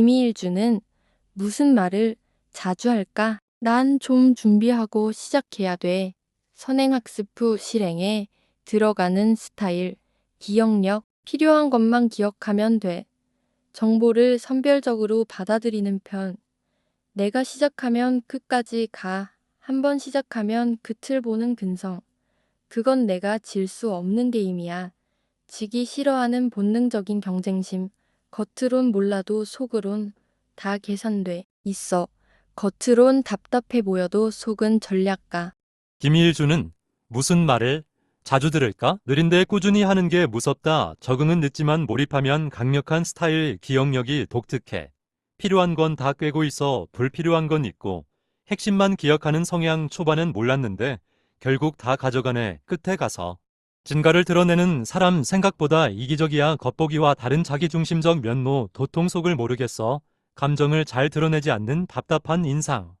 김희일주는 무슨 말을 자주 할까? 난 좀 준비하고 시작해야 돼. 선행학습 후 실행에 들어가는 스타일, 기억력, 필요한 것만 기억하면 돼. 정보를 선별적으로 받아들이는 편. 내가 시작하면 끝까지 가. 한번 시작하면 끝을 보는 근성. 그건 내가 질 수 없는 게임이야. 지기 싫어하는 본능적인 경쟁심. 겉으론 몰라도 속으론 다 계산돼 있어. 겉으론 답답해 보여도 속은 전략가. 김일주는 무슨 말을 자주 들을까? 느린데 꾸준히 하는 게 무섭다. 적응은 늦지만 몰입하면 강력한 스타일, 기억력이 독특해. 필요한 건 다 꿰고 있어 불필요한 건 있고 핵심만 기억하는 성향 초반엔 몰랐는데 결국 다 가져가네 끝에 가서 진가를 드러내는 사람 생각보다 이기적이야 겉보기와 다른 자기중심적 면모 도통 속을 모르겠어 감정을 잘 드러내지 않는 답답한 인상